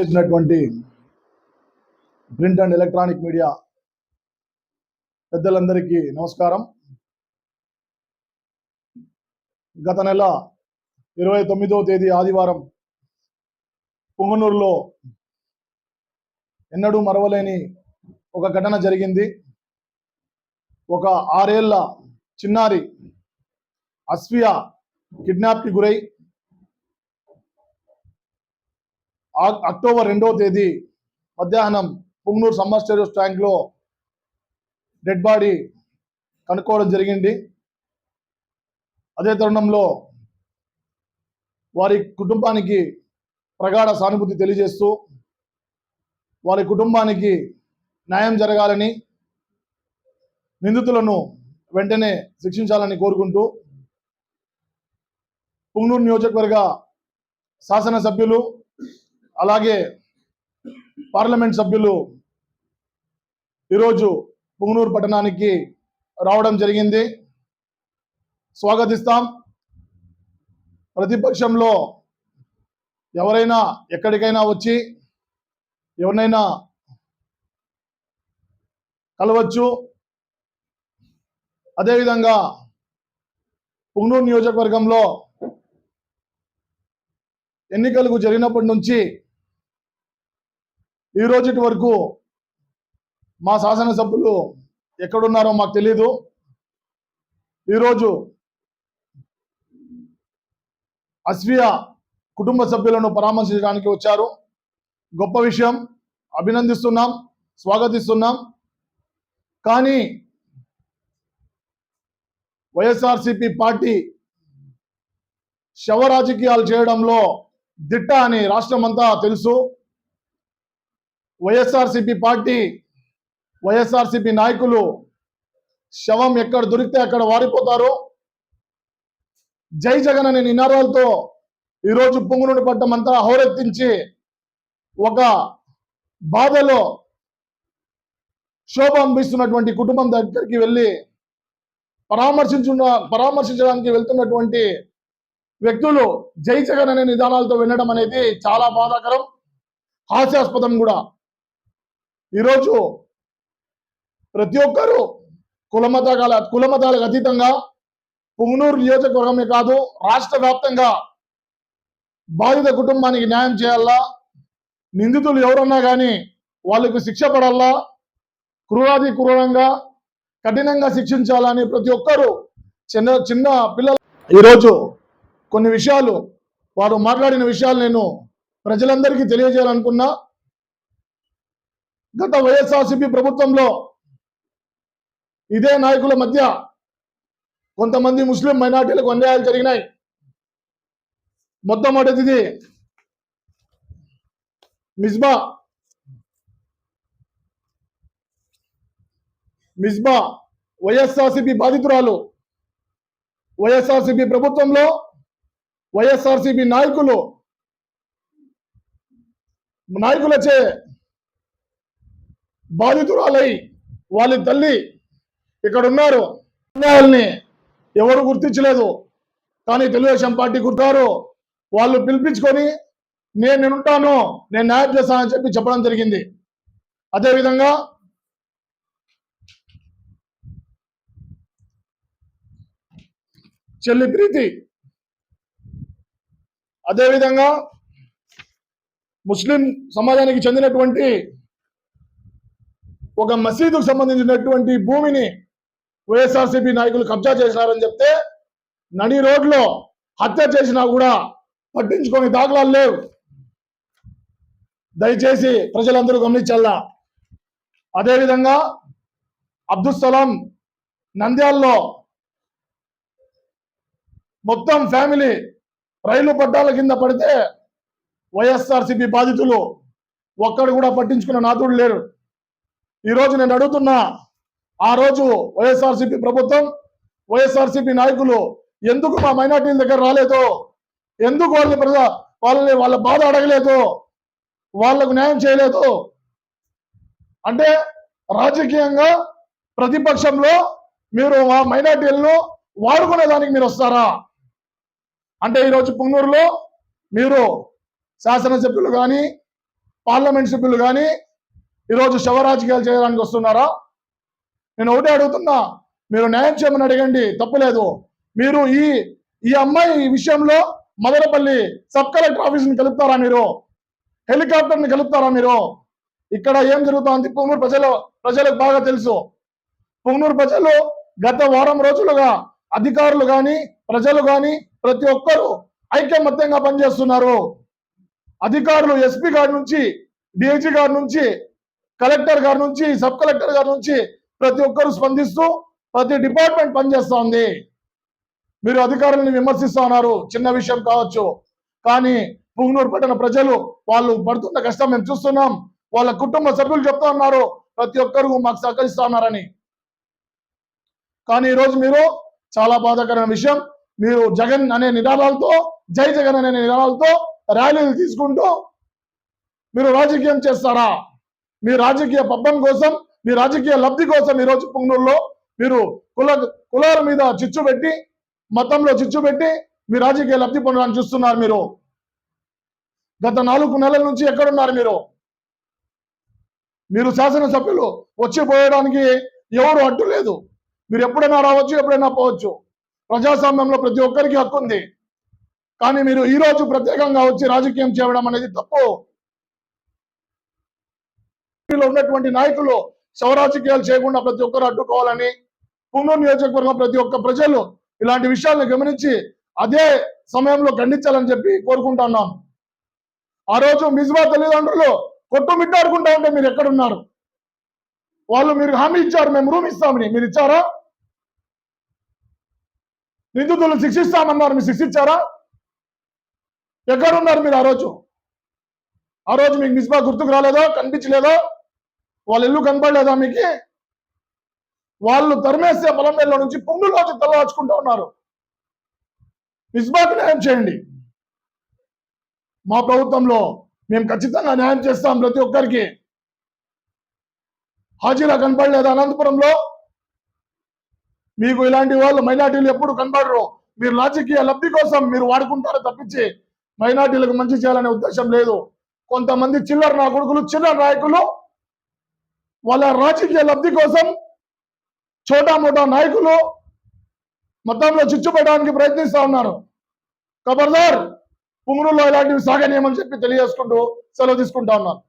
చేసినటువంటి print and electronic media పెద్దలందరికీ నమస్కారం. గత నెల ఇరవై తొమ్మిదవ తేదీ ఆదివారం పుంగనూరులో ఎన్నడూ మరవలేని ఒక ఘటన జరిగింది. ఒక ఆరేళ్ళ చిన్నారి అస్ఫియా కిడ్నాప్కి గురై ఆ- అక్టోబర్ రెండవ తేదీ మధ్యాహ్నం పుంగనూరు సమ్మర్ స్టేడియం ట్యాంక్లో డెడ్ బాడీ కనుక్కోవడం జరిగింది. అదే తరుణంలో వారి కుటుంబానికి ప్రగాఢ సానుభూతి తెలియజేస్తూ వారి కుటుంబానికి న్యాయం జరగాలని నిందితులను వెంటనే శిక్షించాలని కోరుకుంటూ పుంగనూరు నియోజకవర్గ శాసనసభ్యులు అలాగే పార్లమెంట్ సభ్యులు ఈరోజు పుంగనూరు పట్టణానికి రావడం జరిగింది. స్వాగతిస్తాం. ప్రతిపక్షంలో ఎవరైనా ఎక్కడికైనా వచ్చి ఎవరినైనా కలవచ్చు. అదేవిధంగా పుంగనూరు నియోజకవర్గంలో ఎన్నికలకు జరిగినప్పటి నుంచి ఈ రోజుటి వరకు మా శాసనసభ్యులు ఎక్కడున్నారో మాకు తెలియదు ఈరోజు అస్వియా కుటుంబ సభ్యులను పరామర్శించడానికి వచ్చారు. గొప్ప విషయం. అభినందిస్తున్నాం. స్వాగతిస్తున్నాం. కానీ వైఎస్ఆర్సిపి పార్టీ శవ రాజకీయాలు చేయడంలో దిట్ట అని రాష్ట్రమంతా తెలుసు. వైఎస్ఆర్సిపి పార్టీ వైఎస్ఆర్సిపి నాయకులు శవం ఎక్కడ దొరికితే అక్కడ వారిపోతారు. జై జగన్ అనే నినాదాలతో ఈరోజు పొంగునుడి పట్టం అంతా హోరెత్తించి ఒక బాధలో శోభ అందిస్తున్నటువంటి కుటుంబం దగ్గరికి వెళ్ళి పరామర్శించున్న పరామర్శించడానికి వెళ్తున్నటువంటి వ్యక్తులు జై జగన్ అనే నిదానాలతో వినడం అనేది చాలా బాధాకరం. హాస్యాస్పదం కూడా. ఈరోజు ప్రతి ఒక్కరూ కులమతాల కులమతాలకు అతీతంగా పుంగనూరు నియోజకవర్గమే కాదు రాష్ట్ర వ్యాప్తంగా బాధిత కుటుంబానికి న్యాయం చేయాలా నిందితులు ఎవరున్నా కానీ వాళ్ళకు శిక్ష పడాలా క్రూరాది క్రూరంగా కఠినంగా శిక్షించాలని ప్రతి ఒక్కరూ చిన్న చిన్న పిల్లలు ఈరోజు కొన్ని విషయాలు వారు మాట్లాడిన విషయాలు నేను ప్రజలందరికీ తెలియజేయాలనుకున్నా. గత వైఎస్ఆర్సీపీ ప్రభుత్వంలో ఇదే నాయకుల మధ్య కొంతమంది ముస్లిం మైనార్టీలకు అన్యాయాలు జరిగినాయి. మొట్టమొదటిది మిస్బా. మిస్బా వైఎస్ఆర్సీపీ బాధితురాలు. వైఎస్ఆర్సీపీ ప్రభుత్వంలో వైఎస్ఆర్సీపీ నాయకులు నాయకులచే బాధితురాలై వాళ్ళ తల్లి ఇక్కడ ఉన్నారు అన్యాయాల్ని ఎవరు గుర్తించలేదు. కానీ తెలుగుదేశం పార్టీ గుర్తారు వాళ్ళు పిలిపించుకొని నేను నేనుంటాను నేను న్యాయం చేస్తానని చెప్పి చెప్పడం జరిగింది. అదేవిధంగా చెల్లి ప్రీతి అదేవిధంగా ముస్లిం సమాజానికి చెందినటువంటి ఒక మసీదుకు సంబంధించినటువంటి భూమిని వైఎస్ఆర్సీపీ నాయకులు కబ్జా చేసినారని చెప్తే నడి రోడ్లో హత్య చేసినా కూడా పట్టించుకొని దాఖలాలు లేవు. దయచేసి ప్రజలందరూ గమనించాలా. అదేవిధంగా అబ్దుల్ సలాం నంద్యాల్లో మొత్తం ఫ్యామిలీ రైలు పట్టాల కింద పడితే వైఎస్ఆర్సీపీ బాధితులు ఒక్కడు కూడా పట్టించుకున్న నాతుడు లేరు. ఈ రోజు నేను అడుగుతున్నా ఆ రోజు వైఎస్ఆర్సీపీ ప్రభుత్వం వైఎస్ఆర్సీపీ నాయకులు ఎందుకు మా మైనార్టీల దగ్గర రాలేదు ఎందుకు వాళ్ళని ప్రజా వాళ్ళని వాళ్ళ బాధ అడగలేదు వాళ్ళకు న్యాయం చేయలేదు అంటే రాజకీయంగా ప్రతిపక్షంలో మీరు మా మైనార్టీలను వాడుకునే దానికి మీరు వస్తారా? అంటే ఈరోజు పుంగూరులో మీరు శాసనసభ్యులు కానీ పార్లమెంట్ సభ్యులు కానీ ఈరోజు శవరాజకీయాలు చేయడానికి వస్తున్నారా? నేను ఒకటే అడుగుతున్నా మీరు న్యాయం చేయమని అడగండి తప్పులేదు మీరు ఈ ఈ అమ్మాయి ఈ విషయంలో మదనపల్లి సబ్ కలెక్టర్ ఆఫీస్ని కలుపుతారా మీరు? హెలికాప్టర్ని కలుపుతారా మీరు? ఇక్కడ ఏం జరుగుతోంది? పొంగూరు ప్రజలు ప్రజలకు బాగా తెలుసు. పొంగూరు ప్రజలు గత వారం రోజులుగా అధికారులు కానీ ప్రజలు కానీ ప్రతి ఒక్కరూ ఐక్యమత్యంగా పనిచేస్తున్నారు. అధికారులు ఎస్పీ గారి నుంచి డిఐజీ గారి నుంచి కలెక్టర్ గారి నుంచి సబ్ కలెక్టర్ గారి నుంచి ప్రతి ఒక్కరూ స్పందిస్తూ ప్రతి డిపార్ట్మెంట్ పనిచేస్తా ఉంది. మీరు అధికారులను విమర్శిస్తా ఉన్నారు. చిన్న విషయం కావచ్చు. కానీ పుంగనూరు పట్టణ ప్రజలు వాళ్ళు పడుతున్న కష్టం మేము చూస్తున్నాం. వాళ్ళ కుటుంబ సభ్యులు చెప్తా ఉన్నారు. ప్రతి ఒక్కరు మాకు సహకరిస్తా ఉన్నారని. కానీ ఈరోజు మీరు చాలా బాధాకరమైన విషయం. మీరు జగన్ అనే నినాదాలతో జై జగన్ అనే నినాదాలతో ర్యాలీలు తీసుకుంటూ మీరు రాజకీయం చేస్తారా? మీ రాజకీయ పబ్బం కోసం మీ రాజకీయ లబ్ధి కోసం ఈరోజు పుంగనూరులో మీరు కుల కులాల మీద చిచ్చు పెట్టి మతంలో చిచ్చు పెట్టి మీ రాజకీయ లబ్ధి పొందడానికి చూస్తున్నారు మీరు. గత నాలుగు నెలల నుంచి ఎక్కడున్నారు మీరు? మీరు శాసనసభ్యులు వచ్చి పోయడానికి ఎవరు అడ్డు లేదు. మీరు ఎప్పుడైనా రావచ్చు ఎప్పుడైనా పోవచ్చు. ప్రజాస్వామ్యంలో ప్రతి ఒక్కరికి హక్కు ఉంది. కానీ మీరు ఈ రోజు ప్రత్యేకంగా వచ్చి రాజకీయం చేయడం అనేది తప్పు. ఉన్నటువంటి నాయకులు శవరాజకీయాలు చేయకుండా ప్రతి ఒక్కరు అడ్డుకోవాలని పుంగూరు నియోజకవర్గం ప్రతి ఒక్క ప్రజలు ఇలాంటి విషయాలను గమనించి అదే సమయంలో ఖండించాలని చెప్పి కోరుకుంటున్నాం ఆ రోజు మిజ్బా తల్లిదండ్రులు కొట్టుమిట్టాడుకుంటా ఉంటే మీరు ఎక్కడున్నారు? వాళ్ళు మీరు హామీ ఇచ్చారు మేము రూమ్ ఇస్తామని. మీరు ఇచ్చారా? నిందితులు శిక్షిస్తామన్నారు మీరు శిక్షించారా? ఎక్కడున్నారు మీరు ఆ రోజు? ఆ రోజు మీకు మిస్బా గుర్తుకు రాలేదో కనిపించలేదో? వాళ్ళ ఇల్లు కనపడలేదా మీకు? వాళ్ళు తరిమేసే పొలం మేల్లో నుంచి పుంగులు తలవాచుకుంటూ ఉన్నారు. మిస్బాకు న్యాయం చేయండి. మా ప్రభుత్వంలో మేము ఖచ్చితంగా న్యాయం చేస్తాం ప్రతి ఒక్కరికి. హాజీరా కనపడలేదా అనంతపురంలో? మీకు ఇలాంటి వాళ్ళు మైనార్టీలు ఎప్పుడు కనపడరు. మీరు రాజకీయ లబ్ధి కోసం మీరు వాడుకుంటారో తప్పించి మైనార్టీలకు మంచి చేయాలనే ఉద్దేశం లేదు. కొంతమంది చిల్లర నా కొడుకులు చిల్లర నాయకులు వాళ్ళ రాజకీయ లబ్ధి కోసం చోటా మోటా నాయకులు మొత్తంలో చిచ్చుపెట్టడానికి ప్రయత్నిస్తా ఉన్నారు. ఖబర్దార్ పుంగురులో ఇలాంటివి సాగనీయమని చెప్పి తెలియజేసుకుంటూ సెలవు తీసుకుంటా ఉన్నారు